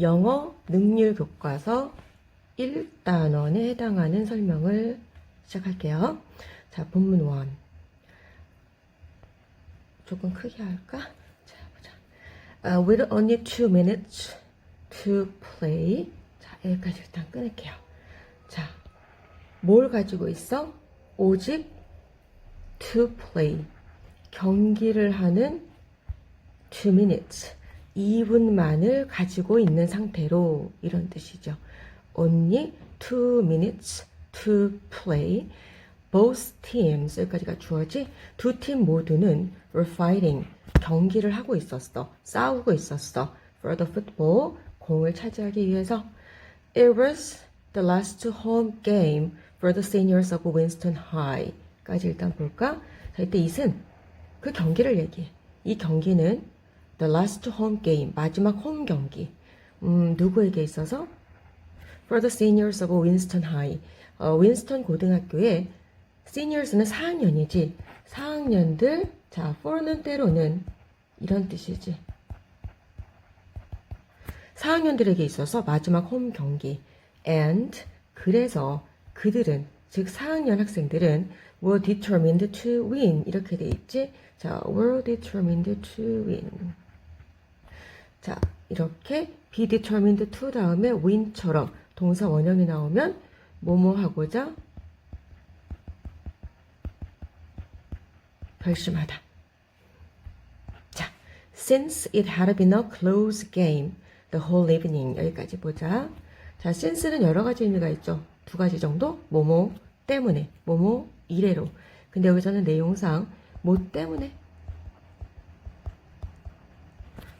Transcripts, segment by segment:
영어 능률 교과서 1단원에 해당하는 설명을 시작할게요. 자, 본문 1. 조금 크게 할까? 자, 보자. Uh, with only two minutes to play. 자, 여기까지 일단 끊을게요. 자, 뭘 가지고 있어? 오직 to play. 경기를 하는 2 minutes. 2분만을 가지고 있는 상태로 이런 뜻이죠. Only 2 minutes to play. Both teams 여기까지가 주어지 두 팀 모두는 were fighting 경기를 하고 있었어 싸우고 있었어 for the football 공을 차지하기 위해서 It was the last home game for the seniors of Winston High 까지 일단 볼까? 자 이때 이은 그 경기를 얘기해 이 경기는 the last home game 마지막 홈 경기 음, 누구에게 있어서 for the seniors of Winston High 어, 윈스턴 고등학교에 seniors는 4학년이지 4학년들 자 for는 때로는 이런 뜻이지 4학년들에게 있어서 마지막 홈 경기 and 그래서 그들은 즉 4학년 학생들은 were determined to win 이렇게 돼 있지 자 were determined to win 자 이렇게 be determined to 다음에 win처럼 동사 원형이 나오면 뭐뭐 하고자 결심하다. 자, since it had been a close game the whole evening 여기까지 보자. 자, since는 여러 가지 의미가 있죠. 두 가지 정도. 뭐뭐 때문에, 뭐뭐 이래로. 근데 여기서는 내용상 뭐 때문에,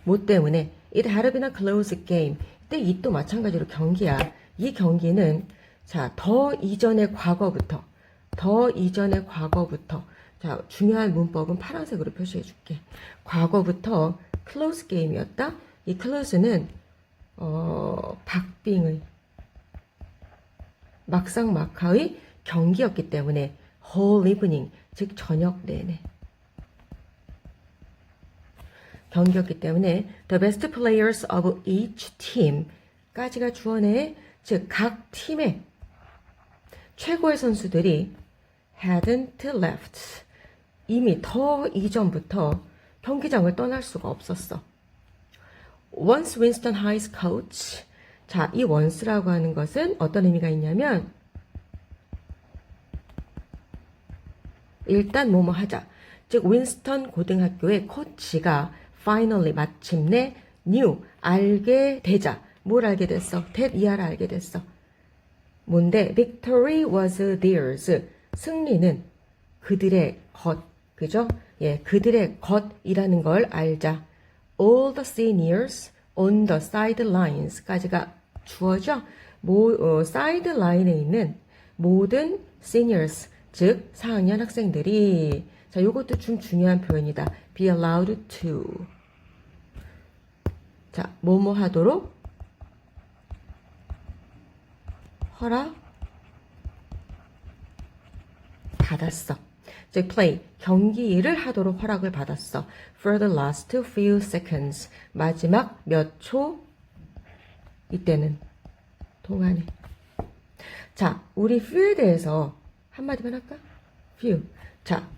뭐 때문에 it had been a close game. 이때 이 또 마찬가지로 경기야. 이 경기는 자, 더 이전의 과거부터 더 이전의 과거부터 자, 중요한 문법은 파란색으로 표시해 줄게. 과거부터 close game이었다. 이 close는 어, 박빙의 막상 막하의 경기였기 때문에 whole evening 즉 저녁 내내 경기였기 때문에 the best players of each team까지가 주어내 즉 각 팀의 최고의 선수들이 hadn't left 이미 더 이전부터 경기장을 떠날 수가 없었어. Once Winston High's coach 자, 이 once라고 하는 것은 어떤 의미가 있냐면 일단 뭐뭐 하자. 즉 윈스턴 고등학교의 코치가 finally 마침내 knew 알게 되자. 뭘 알게 됐어? that 이하를 알게 됐어. 뭔데? Victory was theirs. 승리는 그들의 것, 그죠? 예, 그들의 것이라는 걸 알자. All the seniors on the sidelines 까지가 주어져. 모, 어, 사이드라인에 있는 모든 seniors, 즉 4학년 학생들이 자, 요것도 좀 중요한 표현이다. be allowed to. 자, 뭐뭐 하도록 허락 받았어. 즉 play 경기를 하도록 허락을 받았어. For the last few seconds 마지막 몇 초 이때는 동안에 자 우리 few에 대해서 한마디만 할까? few 자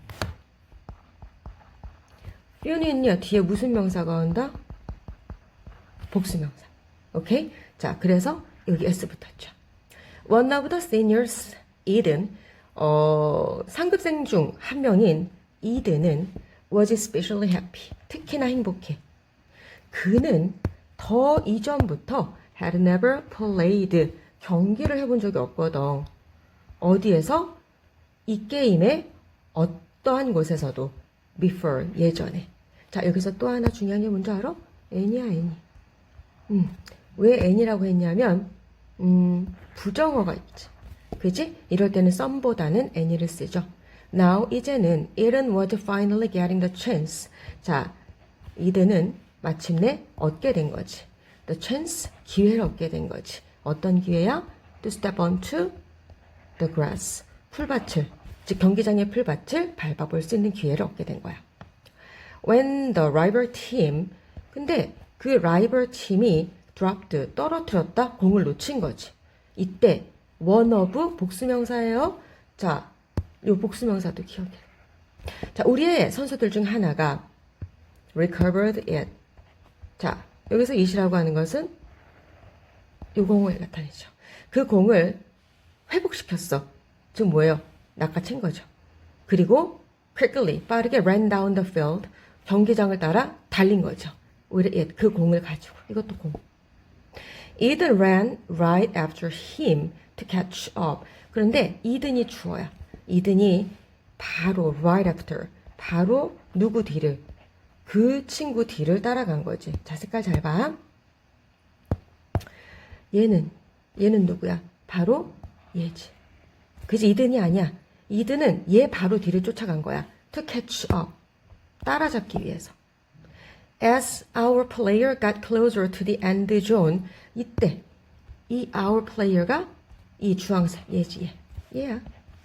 few는요 뒤에 무슨 명사가 온다? 복수명사 오케이 자 그래서 여기 s 붙었죠. One of the seniors, 이든 어, 상급생 중 한 명인 이든은 was especially happy. 특히나 행복해. 그는 더 이전부터 had never played 경기를 해본 적이 없거든. 어디에서? 이 게임의 어떠한 곳에서도 before 예전에. 자 여기서 또 하나 중요한 게 뭔지 알아? N이야 N이. 음, 왜 N이라고 했냐면 음, 부정어가 있지. 그지? 이럴 때는 some보다는 any를 쓰죠. Now, 이제는 Eden was finally getting the chance. 자, 이든은 마침내 얻게 된 거지. The chance, 기회를 얻게 된 거지. 어떤 기회야? To step onto the grass. 풀밭을, 즉 경기장의 풀밭을 밟아볼 수 있는 기회를 얻게 된 거야. When the rival team, 근데 그 라이벌 팀이 dropped 떨어뜨렸다 공을 놓친 거지. 이때 one of 복수명사예요. 자, 요 복수명사도 기억해. 자, 우리의 선수들 중 하나가 recovered it. 자, 여기서 it이라고 하는 것은 요 공을 나타내죠. 그 공을 회복시켰어. 즉 뭐예요? 낚아챈 거죠. 그리고 quickly 빠르게 ran down the field 경기장을 따라 달린 거죠. with it 그 공을 가지고 이것도 공. Eden ran right after him to catch up. 그런데 이든이 주어야. 이든이 바로 right after 바로 누구 뒤를 그 친구 뒤를 따라간 거지. 자 색깔 잘 봐. 얘는 얘는 누구야? 바로 얘지. 그지 이든이 아니야. 이든은 얘 바로 뒤를 쫓아간 거야. To catch up. 따라잡기 위해서. As our player got closer to the end zone, 이때 이 our player가 이 주황색 얘. 얘야.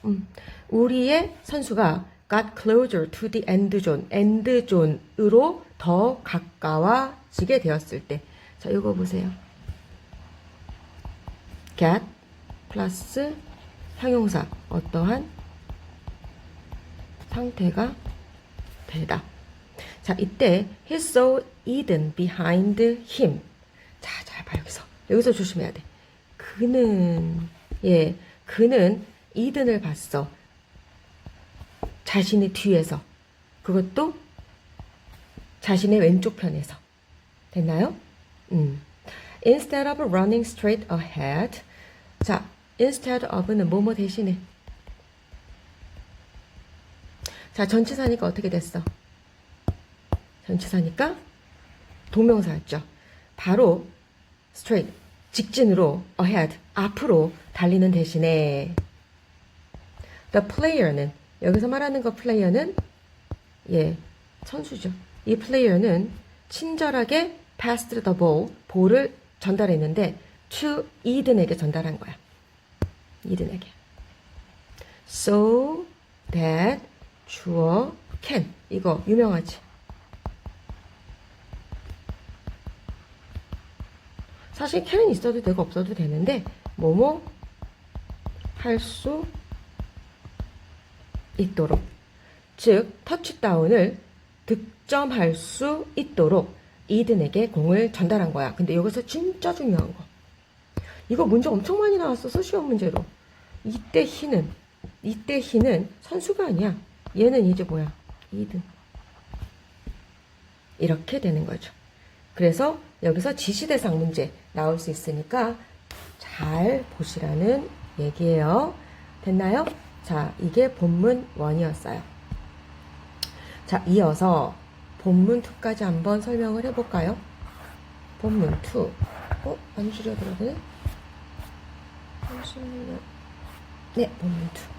음. 우리의 선수가 got closer to the end zone, end zone으로 더 가까워지게 되었을 때. 자, 이거 보세요. get 플러스 형용사 어떠한 상태가 되다. 자, 이때 he saw Eden behind him. 자, 잘 봐, 여기서. 여기서 조심해야 돼. 그는, 예, 그는 이든을 봤어. 자신의 뒤에서. 그것도 자신의 왼쪽 편에서. 됐나요? 음. Instead of running straight ahead. 자, instead of는 뭐뭐 대신에. 자, 전치사니까 어떻게 됐어? 전치사니까 동명사였죠. 바로 straight 직진으로 ahead 앞으로 달리는 대신에 the player는 여기서 말하는 거 플레이어는 예 선수죠. 이 플레이어는 친절하게 passed the ball 볼을 전달했는데 to 이든에게 전달한 거야. 이든에게. So that 주어 can 이거 유명하지. 사실 can은 있어도 되고 없어도 되는데 뭐뭐 할 수 있도록 즉 터치다운을 득점할 수 있도록 이든에게 공을 전달한 거야. 근데 여기서 진짜 중요한 거. 이거 문제 엄청 많이 나왔어. 시험 문제로. 이때 희는 이때 희는 선수가 아니야. 얘는 이제 뭐야? 이든. 이렇게 되는 거죠. 그래서 여기서 지시대상 문제 나올 수 있으니까 잘 보시라는 얘기예요. 됐나요? 자, 이게 본문 1이었어요. 자, 이어서 본문 2까지 한번 설명을 해볼까요? 본문 2. 어? 안 줄여들어가네? 잠시만요. 네, 본문 2.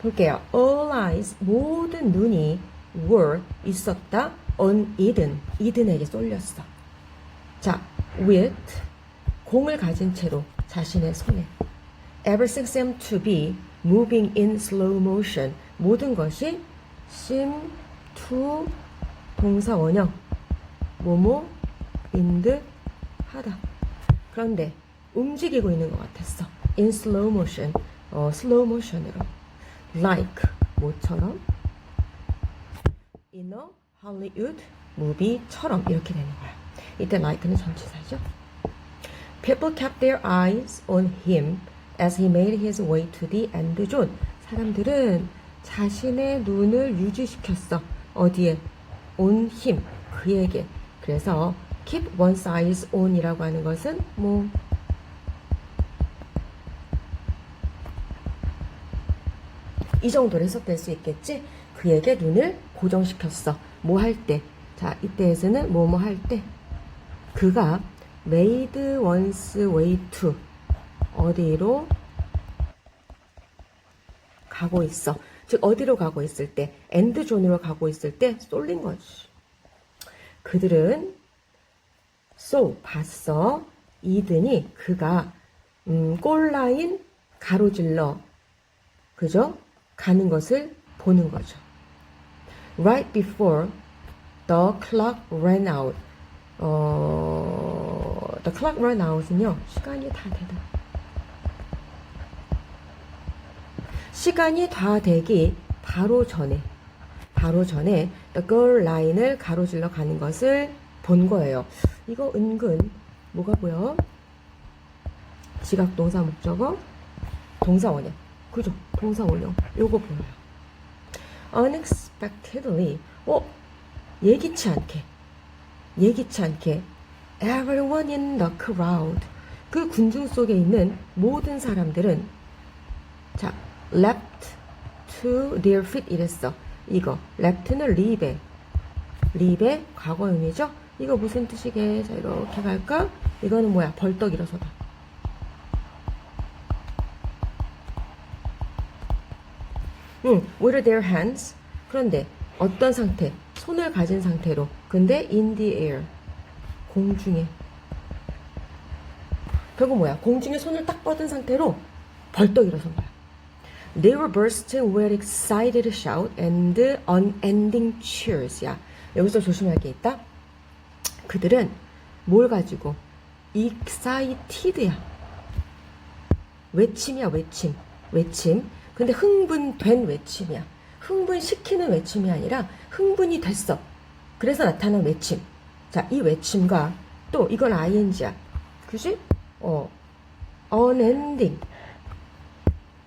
볼게요. All eyes, 모든 눈이 were, 있었다. on Eden, 이든에게 쏠렸어. 자, with, 공을 가진 채로 자신의 손에. Everything seemed to be moving in slow motion. 모든 것이 seem to 동사 원형 뭐뭐 in 듯 하다. 그런데 움직이고 있는 것 같았어. in slow motion. 어, slow motion으로. Like 뭐처럼 in a Hollywood movie처럼 이렇게 되는 거야. 이때 like는 전치사죠. People kept their eyes on him as he made his way to the end zone. 사람들은 자신의 눈을 유지시켰어. 어디에? on him. 그에게. 그래서 keep one's eyes on이라고 하는 것은 뭐 이 정도로 해석될 수 있겠지? 그에게 눈을 고정시켰어. 뭐 할 때? 자, 이때에서는 뭐 뭐 할 때? 그가 made one's way to 어디로 가고 있어. 즉 어디로 가고 있을 때 엔드 존으로 가고 있을 때 쏠린 거지. 그들은 쏘 봤어. 이든이 그가 음, 골라인 가로질러 그죠? 가는 것을 보는 거죠. Right before The clock ran out. 어, the clock ran out은요, 시간이 다 되다. 시간이 다 되기 바로 전에, 바로 전에 the girl line을 가로질러 가는 것을 본 거예요. 이거 은근 뭐가 보여? 지각 동사 목적어 동사 원형. 그죠? 동사 원형. 요거 보여요. unexpectedly. 어? 예기치 않게. 예기치 않게. everyone in the crowd. 그 군중 속에 있는 모든 사람들은 자, left to their feet 이랬어. 이거 left는 leave. leave 과거형이죠? 이거 무슨 뜻이게? 자, 이렇게 갈까? 이거는 뭐야? 벌떡 일어서다. 응, with their hands. 그런데 어떤 상태? 손을 가진 상태로. 근데 in the air. 공중에. 결국 뭐야? 공중에 손을 딱 뻗은 상태로 벌떡 일어선 거야. They were bursting with excited shout and unending cheers. 야, 여기서 조심할 게 있다. 그들은 뭘 가지고? excited야. 외침이야, 외침. 외침. 근데 흥분된 외침이야. 흥분시키는 외침이 아니라 흥분이 됐어. 그래서 나타난 외침. 자, 이 외침과 또 이건 ing야. 그지? 어, unending.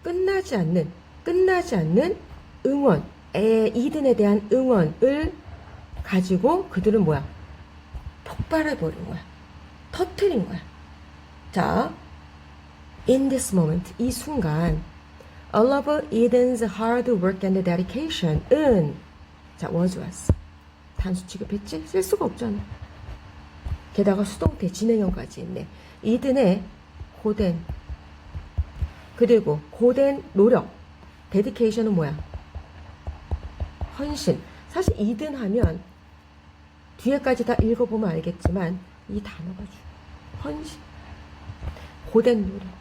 끝나지 않는, 끝나지 않는 응원, 에, 이든에 대한 응원을 가지고 그들은 뭐야? 폭발해버린 거야. 터트린 거야. 자, in this moment, 이 순간, all of Eden's hard work and dedication, 은, 자, was 왔어. 단수 취급했지? 쓸 수가 없잖아. 게다가 수동태 진행형까지 있네. 이든의 고된, 그리고 고된 노력, 데디케이션은 뭐야? 헌신. 사실 이든 하면 뒤에까지 다 읽어보면 알겠지만 이 단어가 중 헌신. 고된 노력.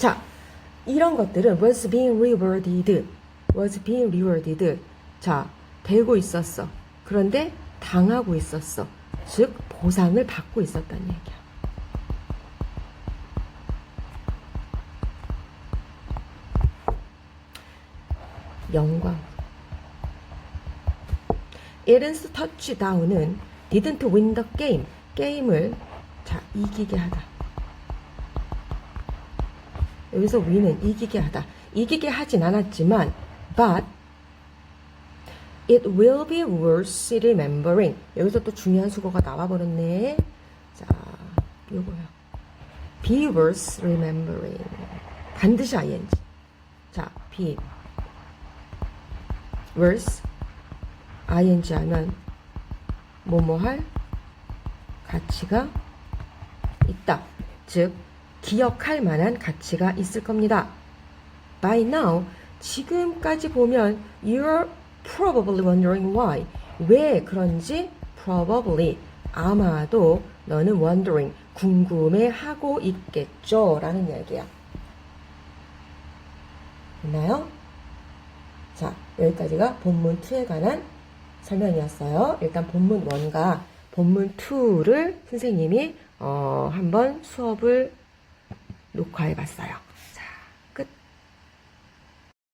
자, 이런 것들은 was being rewarded, was being rewarded. 자, 되고 있었어. 그런데 당하고 있었어. 즉, 보상을 받고 있었다는 얘기야. 영광. 에른스 터치다운은 didn't win the game. 게임을 자 이기게 하다. 여기서 win은 이기게 하다. 이기게 하진 않았지만 but it will be worth remembering. 여기서 또 중요한 수거가 나와버렸네. 자, 요거요. be worth remembering. 반드시 ing. 자, be worth ing 하면 뭐뭐 할 가치가 있다. 즉 기억할 만한 가치가 있을 겁니다. By now 지금까지 보면 you're probably wondering why 왜 그런지 probably 아마도 너는 wondering 궁금해하고 있겠죠 라는 이야기야. 됐나요? 자, 여기까지가 본문 2에 관한 설명이었어요. 일단 본문 1과 본문 2를 선생님이 어, 한번 수업을 녹화해 봤어요.